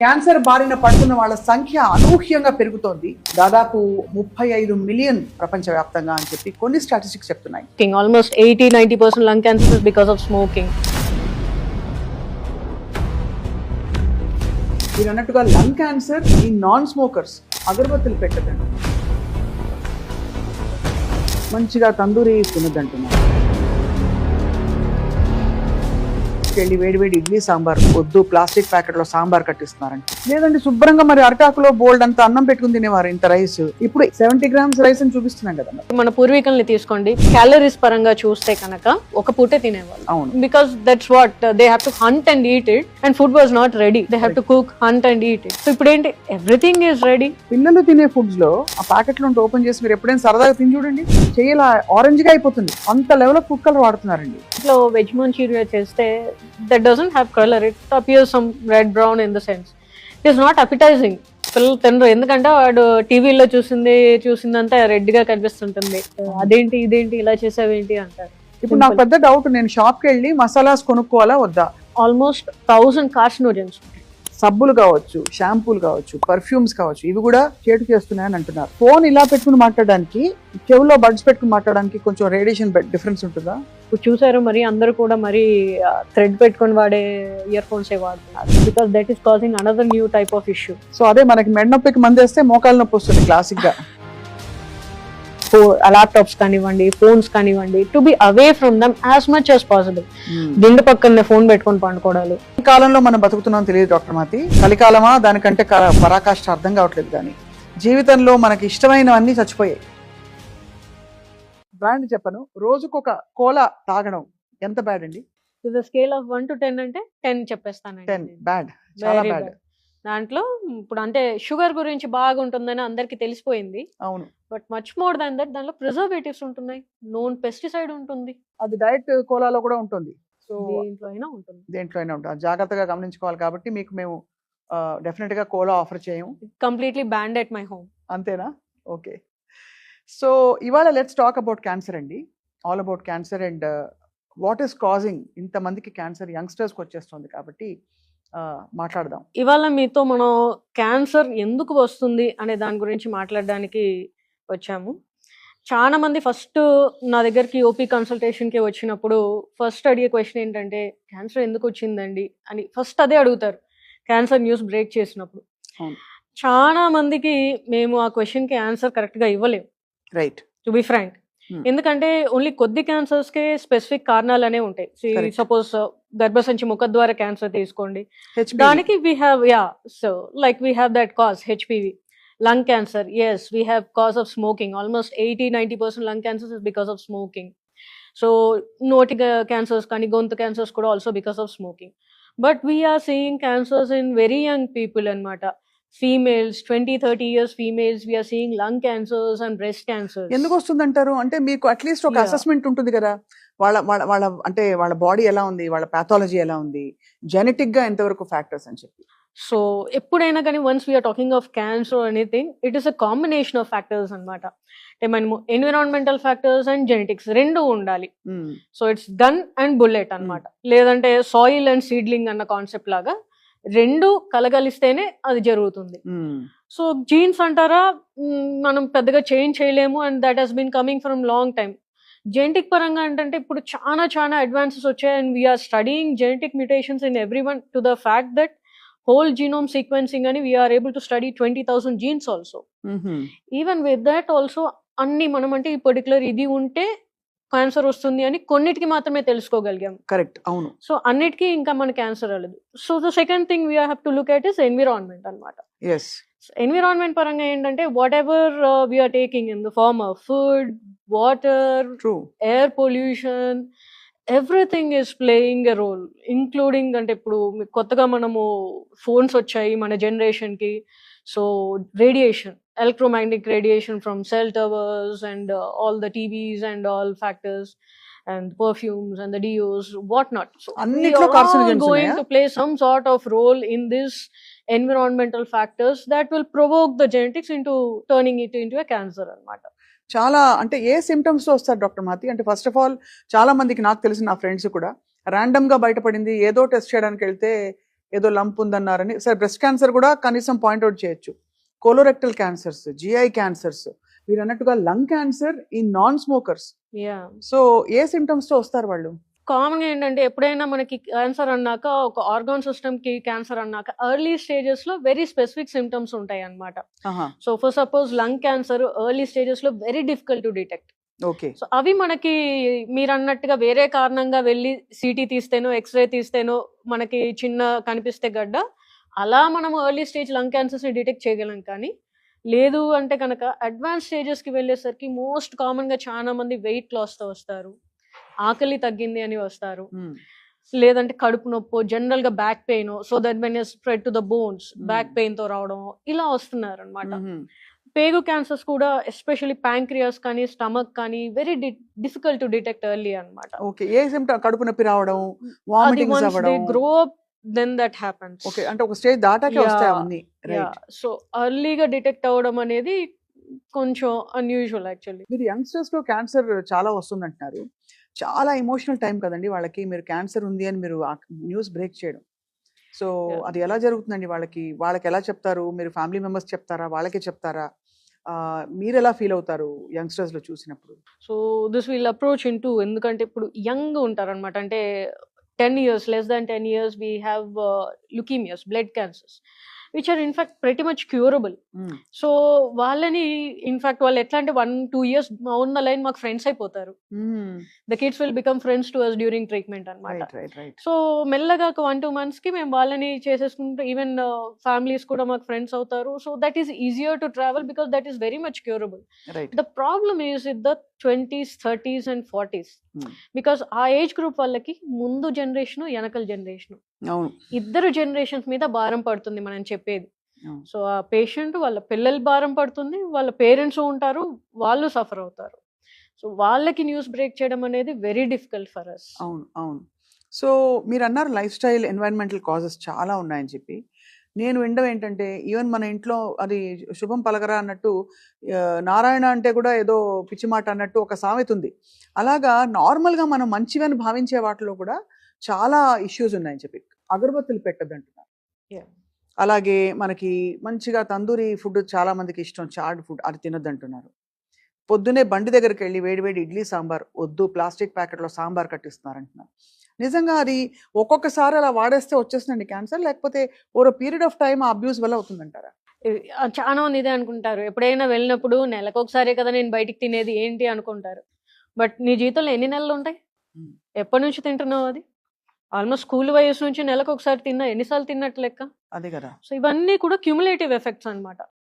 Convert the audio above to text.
Cancer బారిన పడుతున్న వాళ్ళ సంఖ్య అనూహ్యంగా పెరుగుతోంది దాదాపు ముప్పై ఐదు మిలియన్ ప్రపంచవ్యాప్తంగా అని చెప్పి కొన్ని స్టాటిస్టిక్స్ చెప్తున్నాయి. Almost 80 90% lung cancer is because of smoking. మీరు అన్నట్టుగా లంగ్ క్యాన్సర్ ఈ నాన్ స్మోకర్స్ అగరబత్తులు పెట్టదండి మంచిగా తందూరి తినదంటున్నారు వెళ్ళి వేడి వేడి ఇడ్లీ సాంబార్ వద్దు ప్లాస్టిక్ ప్యాకెట్లో సాంబార్ కట్టిస్తున్నారంట లేదండి శుభ్రంగా మరి అరటాకులో బోల్డ్ అంత అన్నం పెట్టుకుని తినేవారు ఇంత రైస్. ఇప్పుడు సెవెంటీ గ్రామ్స్ రైస్ అని చూపిస్తున్నాం కదా. మన పూర్వీకుల్ని తీసుకోండి. క్యాలరీస్ పరంగా చూస్తే కనుక ఒక పూటే తినేవాళ్ళు. అవును. Because that's what they have to hunt and eat it and food was not ready they have to cook hunt and eat it so ఇప్పుడు ఏంటి ఎవ్రీథింగ్ ఈస్ రెడీ పిల్లలు తినే ఫుడ్స్లో ఆ ప్యాకెట్లు ఉంటే ఓపెన్ చేసి మీరు ఎప్పుడైనా సరదాగా తిని చూడండి. చెయ్యాల ఆరెంజ్గా అయిపోతుంది. అంత లెవెల్ ఆఫ్ ఫుడ్ కలర్ వాడుతున్నారండి. ఇంట్లో వెజ్ మంచూరియా చేస్తే that doesn't have colour it appear some red brown in the sense it is not appetizing పిల్లలు తినరు. ఎందుకంటే వాడు టీవీలో చూసింది చూసిందంతా రెడ్గా కనిపిస్తుంటుంది అదేంటి ఇదేంటి ఇలా చేసావేంటి అంటారు. ఇప్పుడు నాకు పెద్ద డౌట్ నేను షాప్కి వెళ్ళి మసాలాస్ కొనుక్కోవాలా వద్దా? ఆల్మోస్ట్ థౌసండ్ కార్సినోజన్స్ సబ్బులు కావచ్చు షాంపూలు కావచ్చు పర్ఫ్యూమ్స్ కావచ్చు ఇవి కూడా చేటు చేస్తున్నాయని అంటున్నారు. ఫోన్ ఇలా పెట్టుకుని మాట్లాడడానికి చెవులో బడ్స్ పెట్టుకుని మాట్లాడడానికి కొంచెం రేడియేషన్ డిఫరెన్స్ ఉంటుందా? ఇప్పుడు చూసారు మరి అందరూ కూడా మరి థ్రెడ్ పెట్టుకొని వాడే ఇయర్ ఫోన్స్ వాడుతున్నారు. Because that is causing another new type of issue so అదే మనకి మెడ నొప్పికి మందేస్తే మోకాలు నొప్పి వస్తుంది క్లాసిక్గా. ల్యాప్టాప్స్ కానివ్వండి ఫోన్స్ కానివ్వండి to be away from them as much as possible దిండు పక్కనే ఫోన్ పెట్టుకొని పండుకోవడాలు. ఈ కాలంలో మనం బతుకుతున్నాం తెలియదు డాక్టర్ మాతి. కలికాలమా దానికంటే పరాకాష్ట అర్థం కావట్లేదు కానీ. జీవితంలో మనకి ఇష్టమైనవన్నీ చచ్చిపోయాయి. బ్రాండ్ చెప్పను రోజుకొక కోలా తాగడం ఎంత బ్యాడ్ అండి? The scale of one to ten అంటే టెన్ చెప్పేస్తానండి టెన్ బ్యాడ్. చాలా బ్యాడ్. దాంట్లో ఇప్పుడు అంటే షుగర్ గురించి బాగుంటుందని అందరికి తెలిసిపోయింది. అవును. But much more than that దాంట్లో ప్రిజర్వేటివ్స్ ఉంటున్నాయి. నోన్ పెస్టిసైడ్ ఉంటుంది. అది డైరెక్ట్ కోలాలో కూడా ఉంటుంది. సో దేంట్లో అయినా ఉంటుంది. దేంట్లో అయినా ఉంటుంది జాగ్రత్తగా గమనించుకోవాలి కాబట్టి మీకు మేము డెఫినెట్గా కోలా ఆఫర్ చేయము completely banned at my home అంతేనా? ఓకే. సో ఇవాళ లెట్స్ టాక్ అబౌట్ క్యాన్సర్ అండి. All about cancer and what is causing ఇంతమందికి క్యాన్సర్ యంగ్స్టర్స్కి వచ్చేస్తుంది కాబట్టి మాట్లాడదాం. ఇవాళ మీతో మనం క్యాన్సర్ ఎందుకు వస్తుంది అనే దాని గురించి మాట్లాడడానికి వచ్చాము. చాలా మంది ఫస్ట్ నా దగ్గరికి ఓపీ కన్సల్టేషన్కి వచ్చినప్పుడు ఫస్ట్ అడిగే క్వశ్చన్ ఏంటంటే క్యాన్సర్ ఎందుకు వచ్చిందండి? అని ఫస్ట్ అదే అడుగుతారు. క్యాన్సర్ న్యూస్ బ్రేక్ చేసినప్పుడు. చాలా మందికి మేము ఆ క్వశ్చన్కి ఆన్సర్ కరెక్ట్గా ఇవ్వలేము రైట్. To be frank. ఎందుకంటే ఓన్లీ కొద్ది క్యాన్సర్స్ కే స్పెసిఫిక్ కారణాలు అనేవి ఉంటాయి. సపోజ్ గర్భసంచి ముఖద్వార క్యాన్సర్ తీసుకోండి దానికి we have yeah so like we have that cause HPV lung cancer as we have cause of smoking almost eighty ninety percent lung cancers is because of smoking so నోటి cancers కానీ గొంతు cancers కూడా also because of smoking but we are seeing cancers in very young people అనమాట females twenty thirty years females we are seeing lung cancers and breast cancers ఎందుకు వస్తుందంటారు? అంటే మీకు at least ఒక. అసెస్మెంట్ ఉంటుంది కదా? వాళ్ళ వాళ్ళ వాళ్ళ అంటే వాళ్ళ బాడీ ఎలా ఉంది? వాళ్ళ పాథాలజీ ఎలా ఉంది? జెనెటిక్గా ఎంతవరకు ఫ్యాక్టర్స్ అని చెప్పి. సో ఎప్పుడైనా కానీ once we're talking of cancer anything it is a combination of factors అనమాట అంటే మనము ఎన్విరాన్మెంటల్ ఫ్యాక్టర్స్ అండ్ జెనెటిక్స్ రెండు ఉండాలి. So it's gun and bullet అన్నమాట. లేదంటే సాయిల్ అండ్ సీడ్లింగ్ అన్న కాన్సెప్ట్ లాగా రెండు కలగలిస్తేనే అది జరుగుతుంది Hmm. సో జీన్స్ అంటారా మనం పెద్దగా చేంజ్ చేయలేము and that has been coming from long time genetic పరంగా ఏంటంటే ఇప్పుడు చాలా చాలా అడ్వాన్సెస్ వచ్చాయి and we are studying genetic mutations in every one to the fact that whole genome sequencing అని we are able to study twenty thousand genes also. Even with that also అన్ని మనం అంటే ఈ పర్టికులర్ ఇది ఉంటే cancer వస్తుంది అని కొన్నిటికి మాత్రమే తెలుసుకోగలిగాం. కరెక్ట్ అవును. సో అన్నిటికీ ఇంకా మన క్యాన్సర్ అవ్వలేదు so the second thing we have to look at is environment అనమాట ఎస్ ఎన్విరాన్మెంట్ పరంగా ఏంటంటే whatever we are taking in the form of food water through air pollution everything is playing a role including అంటే ఇప్పుడు కొత్తగా మనము phones వచ్చాయి మన జనరేషన్కి so radiation electromagnetic radiation from cell towers and uh, all the TVs and all factors and perfumes and the deos, whatnot. So we are carcinogens going to play some sort of role in this environmental factors that will provoke the genetics into turning it into a cancer అనమాట చాలా అంటే ఏ సిమ్టమ్స్తో వస్తారు doctor మాతి అంటే first of all చాలా మందికి నాకు తెలిసిన నా ఫ్రెండ్స్ కూడా ర్యాండమ్గా బయటపడింది ఏదో టెస్ట్ చేయడానికి వెళ్తే ఏదో లంప్ ఉందన్నారని. సరే బ్రెస్ట్ క్యాన్సర్ కూడా కనీసం పాయింట్అవుట్ చేయొచ్చు. కోలోరెక్టల్ క్యాన్సర్స్ జిఐ క్యాన్సర్స్ మీరు అన్నట్టుగా లంగ్ క్యాన్సర్ ఈ నాన్ స్మోకర్స్ యా సో ఏ సిమ్టమ్స్తో వస్తారు వాళ్ళు? కామన్ ఏంటంటే ఎప్పుడైనా మనకి క్యాన్సర్ అన్నాక ఒక ఆర్గాన్ సిస్టమ్కి క్యాన్సర్ అన్నాక ఎర్లీ స్టేజెస్లో వెరీ స్పెసిఫిక్ సిమ్టమ్స్ ఉంటాయి అన్నమాట ఆహా. So for suppose lung cancer early స్టేజెస్లో very difficult to detect okay. So అవి మనకి మీరు అన్నట్టుగా వేరే కారణంగా వెళ్ళి సిటీ తీస్తేనో ఎక్స్రే తీస్తేనో మనకి చిన్న కనిపిస్తే గడ్డ అలా మనం ఎర్లీ స్టేజ్ లంగ్ క్యాన్సర్స్ని డిటెక్ట్ చేయగలం కానీ లేదు అంటే కనుక అడ్వాన్స్ స్టేజెస్కి వెళ్ళేసరికి మోస్ట్ కామన్గా చాలా మంది వెయిట్ లాస్తో వస్తారు ఆకలి తగ్గింది అని వస్తారు. లేదంటే కడుపు నొప్పి జనరల్గా back pain so that when spread to the bones back పెయిన్తో రావడం ఇలా వస్తున్నారు అనమాట పేగు క్యాన్సర్స్ కూడా ఎస్పెషల్లీ ప్యాంక్రియాస్ కానీ స్టమక్ కానీ very difficult to detect early అన్నమాట. ఓకే. ఏ సిమ్టమ్? కడుపు నొప్పి రావడం వామిటింగ్స్ అవ్వడం. Grow up then that happens. Okay. అంటే ఒక స్టేజ్ దాటాకే వస్తాయి. అవన్నీ. రైట్. సో ఎర్లీగా డిటెక్ట్ అవ్వడం అనేది కొంచెం అన్యూజువల్ యాక్చువల్లీ. మీరు యంగ్స్టర్స్లో క్యాన్సర్ చాలా వస్తుందంటున్నారు. చాలా ఎమోషనల్ టైం కదండి వాళ్ళకి. మీరు క్యాన్సర్ ఉంది అని మీరు న్యూస్ బ్రేక్ చేయడం. సో. అది ఎలా జరుగుతుందండి? వాళ్ళకి వాళ్ళకి ఎలా చెప్తారు? మీరు ఫ్యామిలీ మెంబర్స్ చెప్తారా? వాళ్ళకే చెప్తారా? మీరు ఎలా ఫీల్ అవుతారు యంగ్స్టర్స్లో చూసినప్పుడు? So this will approach in to ఎందుకంటే ఇప్పుడు యంగ్ ఉంటారు అనమాట అంటే ten years less than ten years we have leukemias blood cancers which are in fact very much curable. So వాళ్ళని ఇన్ఫాక్ట్ వాళ్ళు ఎట్లా అంటే వన్ టూ ఇయర్స్ ఉన్న లైన్ మాకు ఫ్రెండ్స్ అయిపోతారు. The kids will become friends to us during treatment అనమాట so మెల్లగా ఒక వన్ టూ మంత్స్కి మేము వాళ్ళని చేసేసుకుంటే ఈవెన్ ఫ్యామిలీస్ కూడా మాకు ఫ్రెండ్స్ అవుతారు. So that is easier to travel because that is very much curable the problem is in the twenties thirties and forties. Because ఆ ఏజ్ గ్రూప్ వాళ్ళకి ముందు జనరేషన్ వెనకల జనరేషన్ ఇద్దరు జనరేషన్స్ మీద భారం పడుతుంది మనం చెప్పేది. సో ఆ పేషెంట్ వాళ్ళ పిల్లలు భారం పడుతుంది వాళ్ళ పేరెంట్స్ ఉంటారు వాళ్ళు సఫర్ అవుతారు. సో వాళ్ళకి న్యూస్ బ్రేక్ చేయడం అనేది వెరీ డిఫికల్ట్ ఫర్ అస్ అవును అవును. సో మీరు అన్నారు లైఫ్ స్టైల్ ఎన్వైరన్మెంటల్ కాజెస్ చాలా ఉన్నాయని చెప్పి. నేను వినడం ఏంటంటే ఈవెన్ మన ఇంట్లో అది శుభం పలకరా అన్నట్టు నారాయణ అంటే కూడా ఏదో పిచ్చి మాట అన్నట్టు ఒక సామెత ఉంది. అలాగా నార్మల్గా మనం మంచివని భావించే వాటిలో కూడా చాలా ఇష్యూస్ ఉన్నాయని చెప్పి. అగరబత్తులు పెట్టద్దు అంటున్నారు Yeah. అలాగే మనకి మంచిగా తందూరి ఫుడ్ చాలా మందికి ఇష్టం చాడ్ ఫుడ్ అది తినొద్దు అంటున్నారు పొద్దునే బండి దగ్గరికి వెళ్ళి వేడివేడి ఇడ్లీ సాంబార్ వద్దు ప్లాస్టిక్ ప్యాకెట్లో సాంబార్ కట్టిస్తున్నారు అంటున్నారు నిజంగా అది ఒక్కొక్కసారి అలా వాడేస్తే వచ్చేస్తుందండి క్యాన్సర్? లేకపోతే over period of time abuse వల్ల అవుతుందంటారా? చాలా మంది ఇదే అనుకుంటారు. ఎప్పుడైనా వెళ్ళినప్పుడు నెలకు ఒకసారి కదా నేను బయటికి తినేది ఏంటి అనుకుంటారు. బట్ నీ జీవితంలో ఎన్ని నెలలు ఉంటాయి. ఎప్పటి నుంచి తింటున్నావు అది? ఆల్మోస్ట్ స్కూల్ వయసు నుంచి నెలకు ఒకసారి తిన్నా ఎన్నిసార్లు తిన్నట్టు లెక్క? అదే కదా. సో ఇవన్నీ కూడా క్యూములేటివ్ ఎఫెక్ట్స్ అన్నమాట.